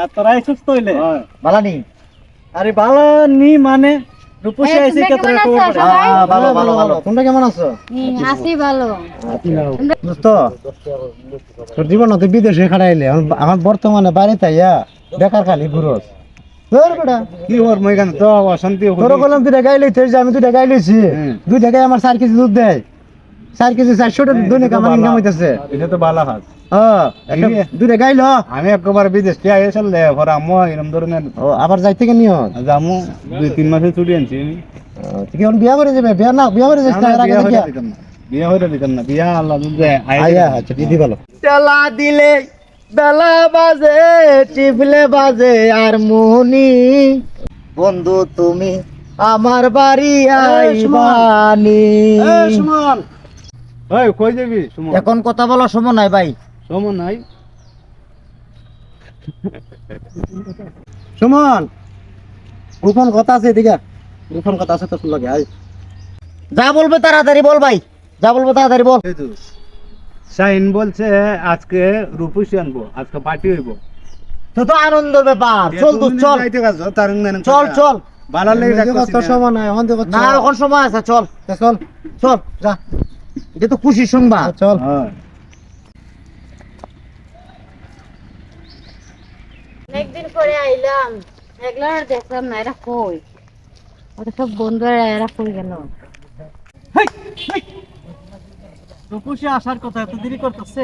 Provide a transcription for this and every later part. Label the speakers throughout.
Speaker 1: হ্যাঁ তোরা আইছিস তো হইলে
Speaker 2: বালানি।
Speaker 1: আরে বালা নি মানে রূপসী আইছে কে তোরা খবর
Speaker 3: আছো?
Speaker 1: পড়ে
Speaker 3: সবাই?
Speaker 2: হ্যাঁ, ভালো ভালো ভালো তোমরা কেমন আছো?
Speaker 3: আছি ভালো।
Speaker 2: দোস্ত তোর জীবন তুই বিদেশে খাড়াইলে আমার বর্তমানে বাড়ি তাইয়া বেকার খালি ঘুরস।
Speaker 1: কি ওর তো অশান্তি
Speaker 2: তোর আমি দুইটা গাই লইছি। দুইটা গাই আমার চার কেজি দুধ দেয়। চার কেজি চারশো টাকা দৈনিক আমার ইনকাম হইতেছে
Speaker 1: এটা তো ভালো হাত।
Speaker 2: হ্যাঁ একটা দুইটা গাই ল।
Speaker 1: আমি একবার বিদেশ আইসাল দে পরে এরম ধরনের
Speaker 2: ও আবার যাইতে কে নিও?
Speaker 1: জামু দুই তিন মাসে ছুটি আনছি আমি।
Speaker 2: এখন বিয়া করে যাবে? বিয়া না বিয়া করে যাস না আগে
Speaker 1: বিয়া
Speaker 2: দেখিয়া?
Speaker 1: দিতাম না। বিয়া হইতে দিতাম না বিয়া আল্লাহ দুধে
Speaker 2: আয়া আচ্ছা দিদি ভালো তেলা দিলে বেলা বাজে টিফলে বাজে আর মোহনি। বন্ধু তুমি আমার বাড়ি আইবানি।
Speaker 1: সুমন। ওই কই যাবি
Speaker 2: এখন কথা বলার সময় নাই ভাই।
Speaker 1: সুমন নাই।
Speaker 2: সুমন গোপন কথা আছে এদিকে। গোপন কথা আছে তো শুন লাগে আয়। যা বলবে তাড়াতাড়ি বল ভাই যা বলব তাড়াতাড়ি বল।
Speaker 1: শাইন বলছে আজকে রূপসী আনব আজকে পার্টি হইব।
Speaker 2: তো তো আনন্দের ব্যাপার চল তো চল। চল চল।
Speaker 1: ভালো লাগে
Speaker 2: সময় নাই এখন দেখো না এখন সময় আছে চল। চল। চল যা। এটা তো খুশি সংবাদ। চল।
Speaker 3: অনেকদিন পরে আইলাম। এগুলো দেখলাম না এরা কই? ওটা সব বন্ধুরা এরা কই গেল?
Speaker 1: রূপসী আসার কথা এত দেরি করতেছে?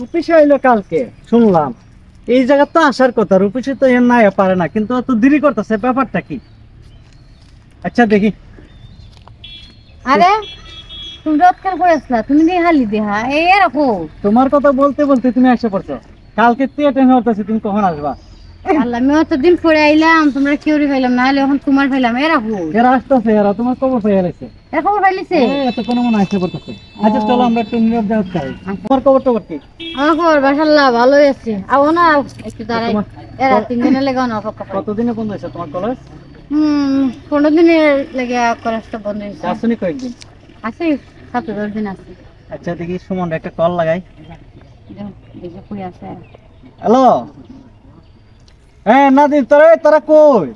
Speaker 1: রূপসী কালকে শুনলাম। এই জায়গা তো আসার কথা রূপিসা তো এর পারে না কিন্তু অত দেরি করতেছে ব্যাপারটা কি? আচ্ছা দেখি।
Speaker 3: আরে তুমি রোজকাল করেছিলা তুমি দিয়ে হালি দেহা এই এরকম।
Speaker 1: তোমার কথা বলতে বলতে তুমি এসে পড়ছো। কালকে তুই টেনশন করতেছি তুমি কখন আসবা?
Speaker 3: আল্লাহ আমি অতদিন পরে আইলাম তোমরা কেউ পাইলাম না হলে এখন তোমার পাইলাম এরকম
Speaker 1: এরা আসতেছে এরা তোমার খবর পেয়ে গেছে।
Speaker 3: এরকম পাইলিছে?
Speaker 1: এত কোনো মনে আসতে পড়তেছে আচ্ছা চলো আমরা একটু নীরব জায়গা খাই তোমার খবর টবর কি?
Speaker 3: আমার খবর বাসাল্লাহ ভালোই আছে। আও না একটু দাঁড়াই। এরা তিন দিনের লেগে না অপেক্ষা।
Speaker 1: কতদিনে বন্ধ হয়েছে তোমার কলেজ
Speaker 3: হুম পনেরো দিনের লেগে কলেজটা বন্ধ হয়েছে।
Speaker 1: আসুনি কয়েকদিন?
Speaker 3: আছে সাত দশ দিন আছে।
Speaker 1: আচ্ছা দেখি সুমন একটা কল লাগাই।
Speaker 3: দেখো, কই আছে।
Speaker 1: হ্যালো? হ্যাঁ নাদির তোরা তোরা কই?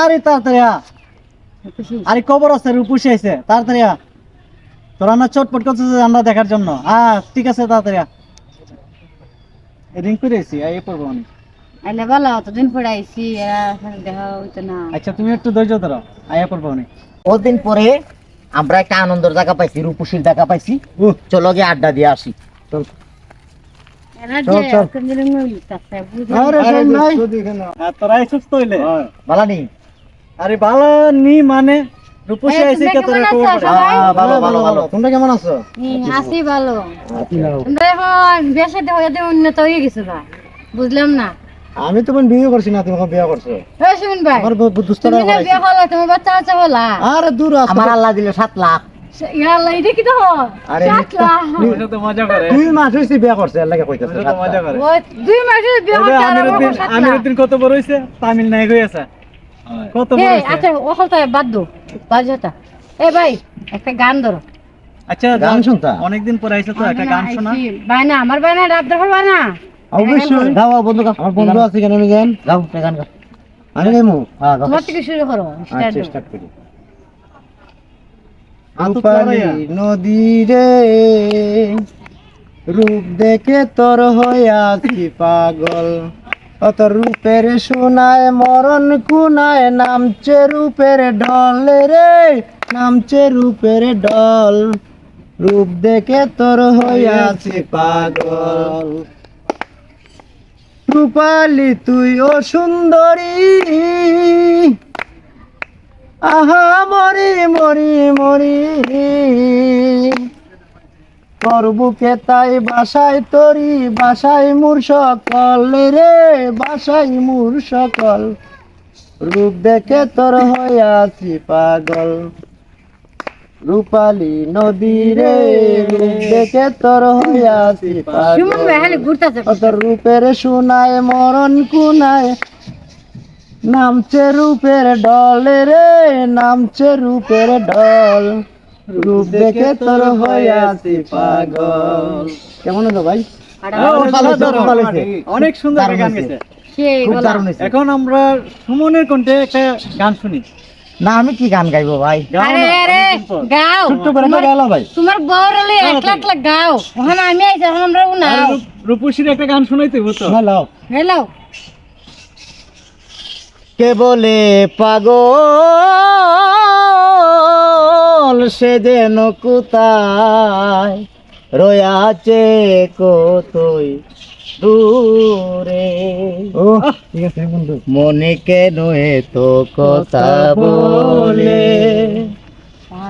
Speaker 1: আরে তাড়াতাড়ি আরে খবর আছে রূপসী আইছে। তাড়াতাড়ি। তোরা না চটপট করতেছে আমরা দেখার জন্য। হ্যাঁ ঠিক আছে তাড়াতাড়ি। রিং করে এসি এই পড়ব আমি।
Speaker 3: আইলে ভালো অতদিন পরে আইছি দেখা হইতো না।
Speaker 1: আচ্ছা তুমি একটু ধৈর্য ধরো আয়া পড়ব
Speaker 2: ওদিন পরে আমরা একটা আনন্দের জায়গা পাইছি রূপসীর জায়গা পাইছি।
Speaker 1: উহ,
Speaker 2: চলো গিয়ে আড্ডা দিয়ে আসি।
Speaker 1: চল,
Speaker 3: যে
Speaker 1: চল।
Speaker 3: এতদিন মিলিতাছে বুঝলাম
Speaker 1: আরে
Speaker 3: না।
Speaker 1: শোন নাই। হ্যাঁ, তোরা আইছিস তো
Speaker 2: বালানি।
Speaker 1: আরে বালা নি মানে রূপসী আইছে কে তোরা খবর
Speaker 3: আছো
Speaker 1: পড়ে
Speaker 3: সবাই?
Speaker 2: ভালো ভালো ভালো তোমরা কেমন আছো?
Speaker 3: আছি ভালো। তোমরা এখন বিয়ে হয়ে উন্নত হয়ে গেছো না বুঝলাম না।
Speaker 2: আমি তোমার বিয়ে করছি না তুমি বিয়ে করছ।
Speaker 3: এই ভাই
Speaker 2: আমার
Speaker 3: বিয়ে হলো তোমার বাচ্চা আছে হলা।
Speaker 2: আরে দূর আমার আল্লাহ দিলে সাত লাখ।
Speaker 1: কত বড় তামিল নায়ক হয়ে। কত বড়
Speaker 3: আচ্ছা ওখান বাদ দো বাজেটা এ ভাই একটা গান ধরো।
Speaker 1: আচ্ছা
Speaker 2: গান শুনতা?
Speaker 1: অনেকদিন পরে আইছে তো একটা গান শোনা।
Speaker 3: বায়না আমার বায়না রাত দেখো বায়না
Speaker 2: অবশ্যই। গাও বন্ধু আমার বন্ধু আছে কেন আমি গান গাও গান গাও। আমি গাইমু হ্যাঁ
Speaker 3: তোমার থেকে শুরু করো
Speaker 2: আচ্ছা। স্টার্ট করি। রূপালী নদী রে রূপ দেখে তোর হইয়াছি পাগল। অত রূপের সোনায় মরণ কুনায় নামছে রূপের ঢল রে নামছে রূপের ঢল। রূপ দেখে তোর হইয়াছি পাগল। রূপালি তুই ও সুন্দরী। আহা মরি মরি মরি। তোর বুকে তাই বাসায় তরি বাসায় মুর সকল রে বাসায় মুর সকল। রূপ দেখে তোর হইয়াছি পাগল। রূপালী নদী রে রূপ দেখে তোর হইয়াছি পাগল। তোর রূপের শুনায় মরণ কুনায় নামছে রূপের ডলে রে নামছে রূপের ডল রূপ দেখে তোর হইয়াছি পাগল। কেমন হলো ভাই।
Speaker 1: অনেক সুন্দর গান গেছে। এখন আমরা সুমনের কণ্ঠে একটা গান শুনি।
Speaker 2: না আমি কি গান গাইবো ভাই?
Speaker 1: গাও
Speaker 3: আরে আরে গাও।
Speaker 2: ছোট্ট করে একটা ভাই।
Speaker 3: তোমার বউর হলে একলা একলা গাও। ওখানে আমি আইছি এখন আমরা
Speaker 1: আর
Speaker 3: উনাও
Speaker 1: রূপ- রূপসীর একটা গান শোনাইতে হতো
Speaker 2: হ্যালো
Speaker 3: হ্যালো
Speaker 2: কে বলে পাগল? সে যেন কোথায়? রয়াছে কতই দূরে? ও ঠিক আছে বন্ধু। মনে কেন তো কথা বলে?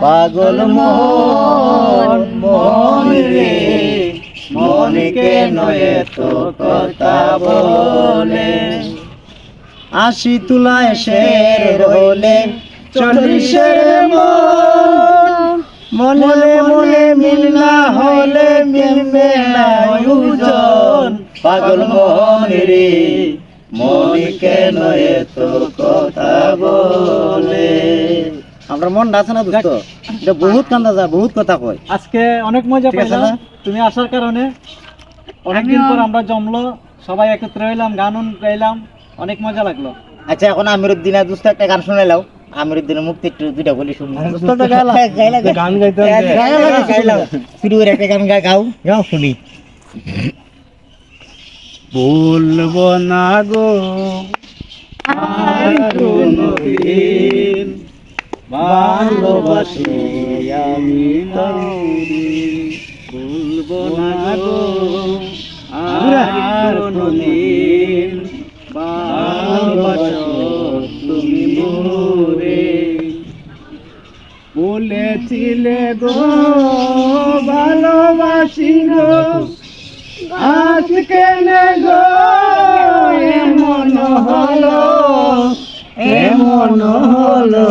Speaker 2: পাগল মন মন রে মনে কেন তো কথা বলে? আশি তুলায় শের হলে চল্লিশের মনে। মনে মিল না হলে মিলবে না পাগল মন রে মনে কেন এত কথা বলে? আমরা মন আছে না দোস্ত এটা বহুত কান্দা যায় বহুত কথা কয়।
Speaker 1: আজকে অনেক মজা
Speaker 2: না?
Speaker 1: তুমি আসার কারণে অনেকদিন পর আমরা জমলো। সবাই একত্র হইলাম গান গাইলাম। অনেক মজা লাগল।
Speaker 2: আচ্ছা এখন আমিরুদ্দিনের দোস্ত একটা গান শুনে শুনাইলাও আমিরুদ্দিনের মুক্তি একটু দুইটা বলি শুনব গান গাইতে শুরু করে একটা গান গা- গাও। গাও শুনি। বলব না গো আর ভালোবাসি আমি বলব না গো আর কোনদিন ভালোবাসো তুমি মোরে বলেছিলে গো, ভালোবাসি গো। আজকে গো, এমন হলো এমন হলো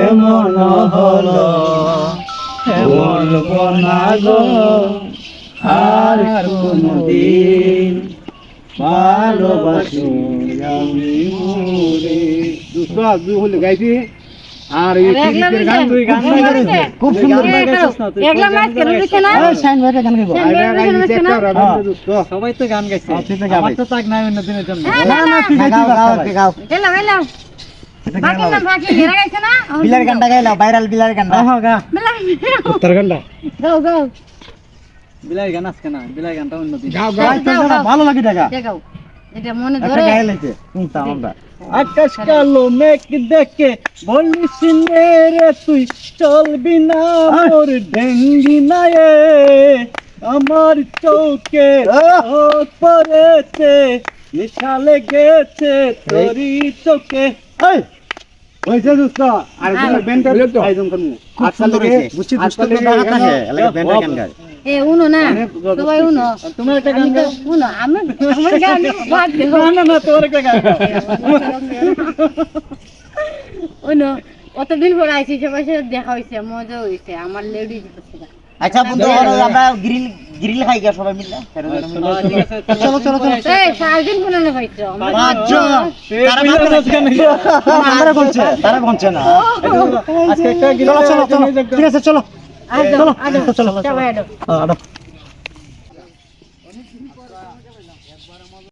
Speaker 2: এমন হলো। এমন বনা গো, আর কোনদিন ভালোবাসি আমি মোরে দুসরা দু হলে গাইছি আর এই
Speaker 3: একলা
Speaker 2: গান
Speaker 1: তুই গান
Speaker 3: গাইছে।
Speaker 1: খুব সুন্দর
Speaker 3: গাইছে।
Speaker 1: গাইছিস না তুই
Speaker 3: একলা মাছ কেন দিছে না?
Speaker 2: শাইন ভাই গান গাইবো।
Speaker 3: ভাই গান গাইছে না?
Speaker 1: সবাই তো গান গাইছে।
Speaker 2: হ্যাঁ।
Speaker 1: আমার তো তাক নাই অন্য দিনের জন্য।
Speaker 3: হ্যাঁ, না, না,
Speaker 2: তুই গাও গাও। গাও
Speaker 3: গাইছে না?
Speaker 2: বিলার গানটা গাইলা ভাইরাল বিলার গানটা।
Speaker 1: হ্যাঁ গা।
Speaker 2: উত্তর গানটা।
Speaker 3: গাও গাও।
Speaker 1: বিলাই গান আজকে না বিলাই গানটা অন্য দিন।
Speaker 2: গাও
Speaker 3: গাও।
Speaker 2: ভালো লাগে টাকা
Speaker 3: দেখাও। এটা মনে
Speaker 2: একটা
Speaker 3: ধরে
Speaker 2: শুনতাম আমরা।
Speaker 1: আকাশ কালো মেঘ দেখে বলিস রে তুই চলবি না মোর ডেঙ্গি নায়ে। আমার চৌকে পড়েছে নিশা লেগেছে তোরি চোখে।
Speaker 2: এই।
Speaker 4: দোস্ত আর আয়োজন করব।
Speaker 2: বুঝছি দুষ্ট আছে লাগে গান গায়।
Speaker 3: এ উনো না সবাই উনো।
Speaker 1: তোমার একটা
Speaker 3: আমি
Speaker 1: গান গাও।
Speaker 3: উনো আমি আমার গান বাদ দেবো।
Speaker 1: না না না একটা গান
Speaker 3: উনো অতদিন পর আইছি সবার সাথে দেখা মজা আমার লেডি
Speaker 2: আচ্ছা বন্ধু আমরা গ্রিল গ্রিল খাই গিয়া সবাই মিলে। চলো চলো চলো
Speaker 3: এই সারাদিন কোনে পাইছো
Speaker 2: পাঁচজন। তারা ভাত না।
Speaker 1: আজকে একটা
Speaker 2: চলো চলো। চলো ঠিক আছে চলো। চলো, চলো,
Speaker 3: সবাই
Speaker 2: আডো